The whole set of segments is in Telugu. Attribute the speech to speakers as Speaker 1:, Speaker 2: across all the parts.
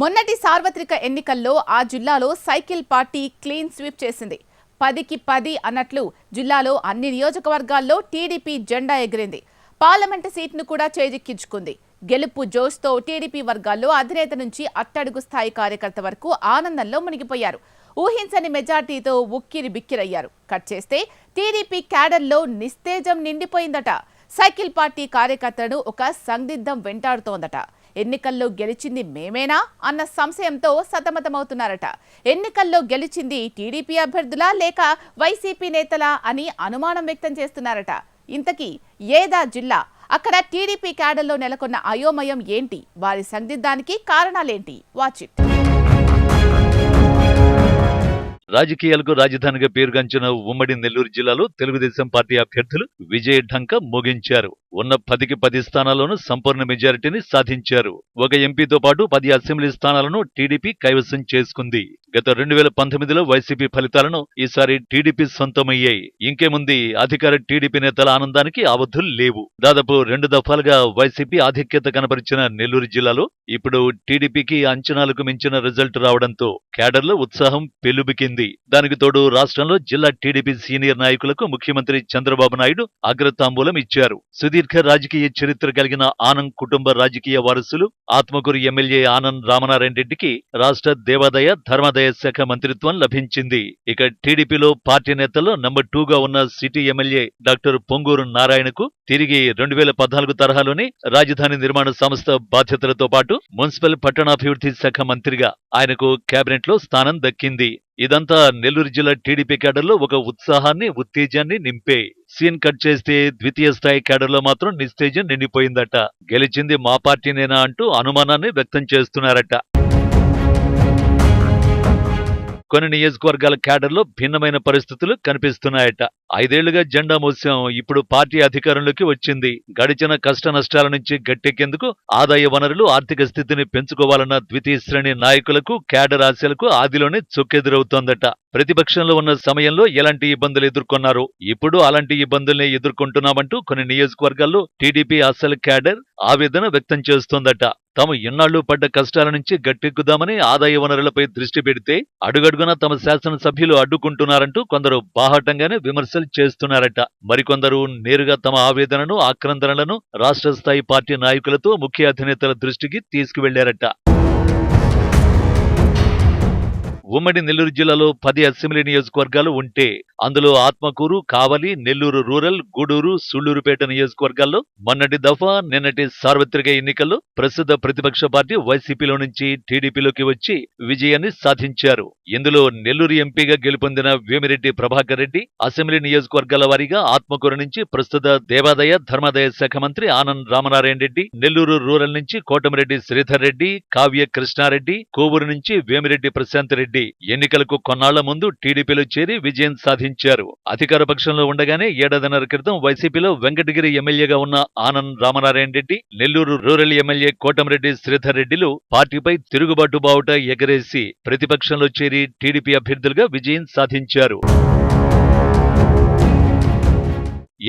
Speaker 1: మొన్నటి సార్వత్రిక ఎన్నికల్లో ఆ జిల్లాలో సైకిల్ పార్టీ క్లీన్ స్వీప్ చేసింది. పదికి పది అన్నట్లు జిల్లాలో అన్ని నియోజకవర్గాల్లో టీడీపీ జెండా ఎగిరింది. పార్లమెంటు సీట్ను కూడా చేజిక్కించుకుంది. గెలుపు జోష్తో టీడీపీ వర్గాల్లో అధినేత నుంచి అట్టడుగు స్థాయి కార్యకర్త వరకు ఆనందంలో మునిగిపోయారు. ఊహించని మెజార్టీతో ఉక్కిరి బిక్కిరయ్యారు. కట్ చేస్తే టీడీపీ క్యాడర్లో నిస్తేజం నిండిపోయిందట. సైకిల్ పార్టీ కార్యకర్తలను ఒక సందిగ్ధం వెంటాడుతోందట. ఎన్నికల్లో గెలిచింది మేమేనా అన్న సంశయంతో సతమతమవుతున్నారట. ఎన్నికల్లో గెలిచింది టీడీపీ అభ్యర్థులా లేక వైసీపీ నేతలా అని అనుమానం వ్యక్తం చేస్తున్నారట. ఇంతకీ ఏదా జిల్లా? అక్కడ టీడీపీ క్యాడర్లో నెలకొన్న అయోమయం ఏంటి? వారి సందిగ్ధానికి కారణాలేంటి? వాచ్
Speaker 2: రాజకీయాలకు రాజధానిగా పేరుగాంచిన ఉమ్మడి నెల్లూరు జిల్లాలో తెలుగుదేశం పార్టీ అభ్యర్థులు విజయ ఢంక ముగించారు. ఉన్న పదికి పది స్థానాల్లోనూ సంపూర్ణ మెజారిటీని సాధించారు. ఒక ఎంపీతో పాటు పది అసెంబ్లీ స్థానాలను టీడీపీ కైవసం చేసుకుంది. గత రెండు వేల పంతొమ్మిదిలో వైసీపీ ఫలితాలను ఈసారి టీడీపీ సొంతమయ్యాయి. ఇంకేముంది? అధికార టీడీపీ నేతల ఆనందానికి అవధులు లేవు. దాదాపు రెండు దఫాలుగా వైసీపీ ఆధిక్యత కనపరిచిన నెల్లూరు జిల్లాలో ఇప్పుడు టీడీపీకి అంచనాలకు మించిన రిజల్ట్ రావడంతో క్యాడర్లో ఉత్సాహం పెలుబికింది. దానికి తోడు రాష్ట్రంలో జిల్లా టీడీపీ సీనియర్ నాయకులకు ముఖ్యమంత్రి చంద్రబాబు నాయుడు అగ్రతాంబూలం ఇచ్చారు. సుధీర్ సుదీర్ఘ రాజకీయ చరిత్ర కలిగిన ఆనంద్ కుటుంబ రాజకీయ వారసులు ఆత్మకూరు ఎమ్మెల్యే ఆనంద్ రామనారాయణ రెడ్డికి రాష్ట్ర దేవాదాయ ధర్మాదాయ శాఖ మంత్రిత్వం లభించింది. ఇక టీడీపీలో పార్టీ నేతల్లో నంబర్ టూగా ఉన్న సిటీ ఎమ్మెల్యే డాక్టర్ పొంగూరు నారాయణకు తిరిగి రెండు వేల పద్నాలుగు తరహాలోనే రాజధాని నిర్మాణ సంస్థ బాధ్యతలతో పాటు మున్సిపల్ పట్టణాభివృద్ధి శాఖ మంత్రిగా ఆయనకు కేబినెట్లో స్థానం దక్కింది. ఇదంతా నెల్లూరు జిల్లా టీడీపీ క్యాడర్లో ఒక ఉత్సాహాన్ని ఉత్తేజాన్ని నింపే. సీన్ కట్ చేస్తే ద్వితీయ స్థాయి క్యాడర్లో మాత్రం నిస్తేజం నిండిపోయిందట. గెలిచింది మా పార్టీనేనా అంటూ అనుమానాన్ని వ్యక్తం చేస్తున్నారట. కొన్ని నియోజకవర్గాల క్యాడర్లో భిన్నమైన పరిస్థితులు కనిపిస్తున్నాయట. ఐదేళ్ళుగా జెండా మోసాం ఇప్పుడు పార్టీ అధికారంలోకి వచ్చింది. గడిచిన కష్ట నష్టాల నుంచి గట్టెక్కేందుకు ఆదాయ వనరులు ఆర్థిక స్థితిని పెంచుకోవాలన్న ద్వితీయ శ్రేణి నాయకులకు క్యాడర్ ఆశలకు ఆదిలోనే చొక్కెదురవుతోందట. ప్రతిపక్షంలో ఉన్న సమయంలో ఎలాంటి ఇబ్బందులు ఎదుర్కొన్నారు? ఇప్పుడు అలాంటి ఇబ్బందుల్ని ఎదుర్కొంటున్నామంటూ కొన్ని నియోజకవర్గాల్లో టీడీపీ అసలు క్యాడర్ ఆవేదన వ్యక్తం చేస్తోందట. తాము ఎన్నాళ్ళు పడ్డ కష్టాల నుంచి గట్టెక్కుదామని ఆదాయ వనరులపై దృష్టి పెడితే అడుగడుగున తమ శాసనసభ్యులు అడ్డుకుంటున్నారంటూ కొందరు బాహాటంగానే విమర్శలు చేస్తున్నారట. మరికొందరు నేరుగా తమ ఆవేదనను ఆక్రందనలను రాష్ట్ర స్థాయి పార్టీ నాయకులతో ముఖ్య అధినేతల దృష్టికి తీసుకువెళ్ళారట. ఉమ్మడి నెల్లూరు జిల్లాలో పది అసెంబ్లీ నియోజకవర్గాలు ఉంటే అందులో ఆత్మకూరు కావలి నెల్లూరు రూరల్ గూడూరు సుళ్ళూరుపేట నియోజకవర్గాల్లో మొన్నటి దఫా నిన్నటి సార్వత్రిక ఎన్నికల్లో ప్రస్తుత ప్రతిపక్ష పార్టీ వైసీపీలో నుంచి టీడీపీలోకి వచ్చి విజయాన్ని సాధించారు. ఇందులో నెల్లూరు ఎంపీగా గెలుపొందిన వేమిరెడ్డి ప్రభాకర్ రెడ్డి అసెంబ్లీ నియోజకవర్గాల వారీగా ఆత్మకూరు నుంచి ప్రస్తుత దేవాదాయ ధర్మాదాయ శాఖ మంత్రి ఆనంద్ రామనారాయణ రెడ్డి నెల్లూరు రూరల్ నుంచి కోటమిరెడ్డి శ్రీధర్ రెడ్డి కావ్య కృష్ణారెడ్డి కోవూరు నుంచి వేమిరెడ్డి ప్రశాంత్ రెడ్డి ఎన్నికలకు కొన్నాళ్ళ ముందు టీడీపీలో చేరి విజయం సాధించారు. అధికార పక్షంలో ఉండగానే ఏడాదిన్నర క్రితం వైసీపీలో వెంకటగిరి ఎమ్మెల్యేగా ఉన్న ఆనంద్ రామనారాయణ రెడ్డి నెల్లూరు రూరల్ ఎమ్మెల్యే కోటమిరెడ్డి శ్రీధర్ రెడ్డిలు పార్టీపై తిరుగుబాటు బావుట ఎగరేసి ప్రతిపక్షంలో చేరి టీడీపీ అభ్యర్థులుగా విజయం సాధించారు.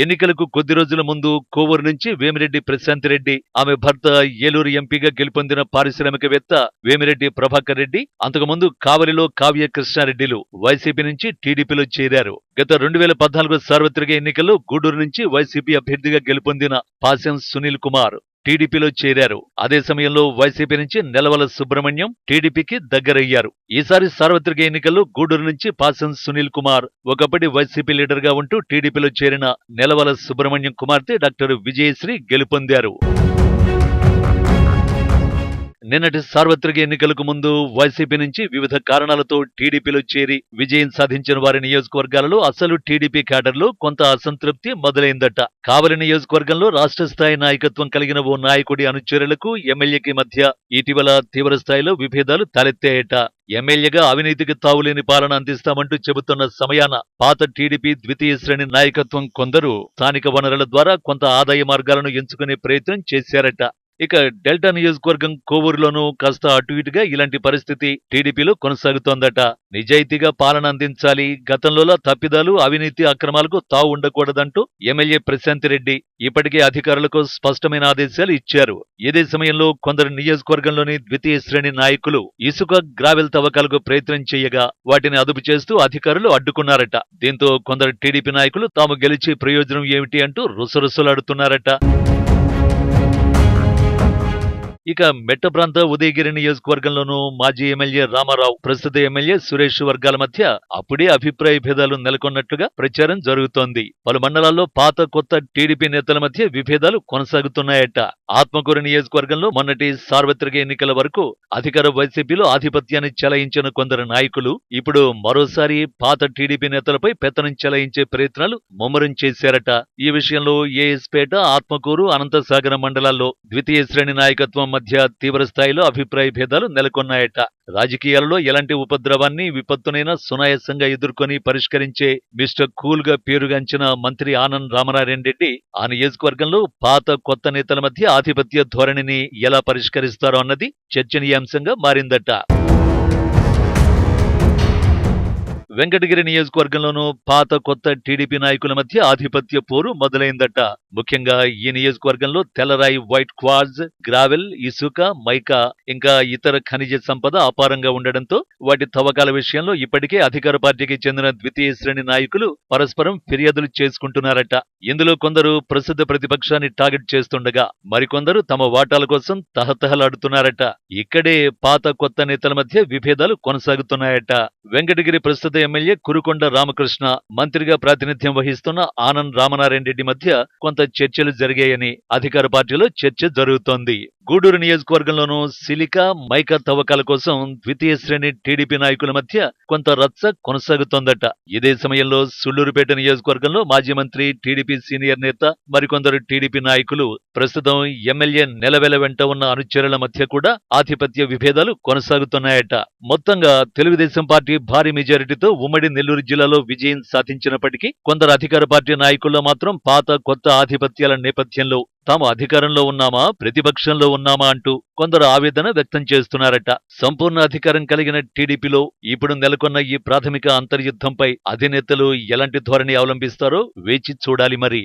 Speaker 2: ఎన్నికలకు కొద్ది రోజుల ముందు కోవూరు నుంచి వేమిరెడ్డి ప్రశాంత్ రెడ్డి ఆమె భర్త ఏలూరు ఎంపీగా గెలుపొందిన పారిశ్రామికవేత్త వేమిరెడ్డి ప్రభాకర్ రెడ్డి అంతకుముందు కావలిలో కావ్య కృష్ణారెడ్డిలు వైసీపీ నుంచి టీడీపీలో చేరారు. గత రెండు వేల పద్నాలుగు సార్వత్రిక ఎన్నికల్లో గూడూరు నుంచి వైసీపీ అభ్యర్థిగా గెలుపొందిన పాశం సునీల్ కుమార్. టీడీపీలో చేరారు. అదే సమయంలో వైసీపీ నుంచి నెలవల సుబ్రహ్మణ్యం టీడీపీకి దగ్గరయ్యారు. ఈసారి సార్వత్రిక ఎన్నికల్లో గూడూరు నుంచి పాసన్ సునీల్ కుమార్ ఒకప్పటి వైసీపీ లీడర్గా ఉంటూ టీడీపీలో చేరిన నెలవల సుబ్రహ్మణ్యం కుమార్తె డాక్టర్ విజయశ్రీ గెలుపొందారు. నిన్నటి సార్వత్రిక ఎన్నికలకు ముందు వైసీపీ నుంచి వివిధ కారణాలతో టీడీపీలో చేరి విజయం సాధించిన వారి నియోజకవర్గాలలో అసలు టీడీపీ క్యాడర్లో కొంత అసంతృప్తి మొదలైందట. కావలి నియోజకవర్గంలో రాష్ట్ర స్థాయి నాయకత్వం కలిగిన ఓ నాయకుడి అనుచరులకు ఎమ్మెల్యేకి మధ్య ఇటీవల తీవ్ర స్థాయిలో విభేదాలు తలెత్తాయట. ఎమ్మెల్యేగా అవినీతికి తావులేని పాలన అందిస్తామంటూ చెబుతున్న సమయాన పాత టీడీపీ ద్వితీయ శ్రేణి నాయకత్వం కొందరు స్థానిక వనరుల ద్వారా కొంత ఆదాయ మార్గాలను ఎంచుకునే ప్రయత్నం చేశారట. ఇక డెల్టా నియోజకవర్గం కోవూరులోనూ కాస్త అటు ఇటుగా ఇలాంటి పరిస్థితి టీడీపీలో కొనసాగుతోందట. నిజాయితీగా పాలన అందించాలి. గతంలోలా తప్పిదాలు అవినీతి అక్రమాలకు తావు ఉండకూడదంటూ ఎమ్మెల్యే ప్రశాంత్ రెడ్డి ఇప్పటికే అధికారులకు స్పష్టమైన ఆదేశాలు ఇచ్చారు. ఇదే సమయంలో కొందరు నియోజకవర్గంలోని ద్వితీయ శ్రేణి నాయకులు ఇసుక గ్రావెల్ తవ్వకాలకు ప్రయత్నం చేయగా వాటిని అదుపు చేస్తూ అధికారులు అడ్డుకున్నారట. దీంతో కొందరు టీడీపీ నాయకులు తాము గెలిచే ప్రయోజనం ఏమిటి అంటూ రుసరుసలాడుతున్నారట. ఇక మెట్ట ప్రాంత ఉదయగిరి నియోజకవర్గంలోనూ మాజీ ఎమ్మెల్యే రామారావు ప్రస్తుత ఎమ్మెల్యే సురేష్ వర్గాల మధ్య అప్పుడే అభిప్రాయ భేదాలు నెలకొన్నట్టుగా ప్రచారం జరుగుతోంది. పలు మండలాల్లో పాత కొత్త టీడీపీ నేతల మధ్య విభేదాలు కొనసాగుతున్నాయట. ఆత్మకూరు నియోజకవర్గంలో మొన్నటి సార్వత్రిక ఎన్నికల వరకు అధికార వైసీపీలో ఆధిపత్యాన్ని చెలాయించిన కొందరు నాయకులు ఇప్పుడు మరోసారి పాత టీడీపీ నేతలపై పెత్తనం చెలాయించే ప్రయత్నాలు ముమ్మరం చేశారట. ఈ విషయంలో ఏఎస్పేట ఆత్మకూరు అనంతసాగర మండలాల్లో ద్వితీయ శ్రేణి నాయకత్వం మధ్య తీవ్ర స్థాయిలో అభిప్రాయ భేదాలు నెలకొన్నాయట. రాజకీయాలలో ఎలాంటి ఉపద్రవాన్ని విపత్తునైనా సునాయాసంగా ఎదుర్కొని పరిష్కరించే మిస్టర్ కూల్గా పేరుగాంచిన మంత్రి ఆనంద్ రామనారాయణ ఆ నియోజకవర్గంలో పాత కొత్త నేతల మధ్య ఆధిపత్య ధోరణిని ఎలా పరిష్కరిస్తారో అన్నది చర్చనీయాంశంగా మారిందట. వెంకటగిరి నియోజకవర్గంలోనూ పాత కొత్త టీడీపీ నాయకుల మధ్య ఆధిపత్య పోరు మొదలైందట. ముఖ్యంగా ఈ నియోజకవర్గంలో తెల్లరాయి వైట్ క్వార్జ్ గ్రావెల్ ఇసుక మైకా ఇంకా ఇతర ఖనిజ సంపద అపారంగా ఉండడంతో వాటి తవ్వకాల విషయంలో ఇప్పటికే అధికార పార్టీకి చెందిన ద్వితీయ శ్రేణి నాయకులు పరస్పరం ఫిర్యాదులు చేసుకుంటున్నారట. ఇందులో కొందరు ప్రసిద్ధ ప్రతిపక్షాన్ని టార్గెట్ చేస్తుండగా మరికొందరు తమ వాటాల కోసం తహతహలాడుతున్నారట. ఇక్కడే పాత కొత్త నేతల మధ్య విభేదాలు కొనసాగుతున్నాయట. వెంకటగిరి ప్రస్తుత ఎమ్మెల్యే కురుకొండ రామకృష్ణ మంత్రిగా ప్రాతినిధ్యం వహిస్తున్న ఆనంద్ రామనారాయణ రెడ్డి మధ్య కొంత చర్చలు జరిగాయని అధికార పార్టీలో చర్చ జరుగుతోంది. గూడూరు నియోజకవర్గంలోనూ సిలికా మైకా తవ్వకాల కోసం ద్వితీయ శ్రేణి టీడీపీ నాయకుల మధ్య కొంత రచ్చ కొనసాగుతోందట. ఇదే సమయంలో సుళ్ళూరుపేట నియోజకవర్గంలో మాజీ మంత్రి టీడీపీ సీనియర్ నేత మరికొందరు టీడీపీ నాయకులు ప్రస్తుతం ఎమ్మెల్యే నెలవెల వెంట ఉన్న అనుచరుల మధ్య కూడా ఆధిపత్య విభేదాలు కొనసాగుతున్నాయట. మొత్తంగా తెలుగుదేశం పార్టీ భారీ మెజారిటీతో ఉమ్మడి నెల్లూరు జిల్లాలో విజయం సాధించినప్పటికీ కొందరు అధికార పార్టీ నాయకుల్లో మాత్రం పాత కొత్త ఆధిపత్యాల నేపథ్యంలో తాము అధికారంలో ఉన్నామా? ప్రతిపక్షంలో ఉన్నామా? అంటూ కొందరు ఆవేదన వ్యక్తం చేస్తున్నారట. సంపూర్ణ అధికారం కలిగిన టీడీపీలో ఇప్పుడు నెలకొన్న ఈ ప్రాథమిక అంతర్యుద్ధంపై అధినేతలు ఎలాంటి ధోరణి అవలంబిస్తారో వేచి చూడాలి మరి.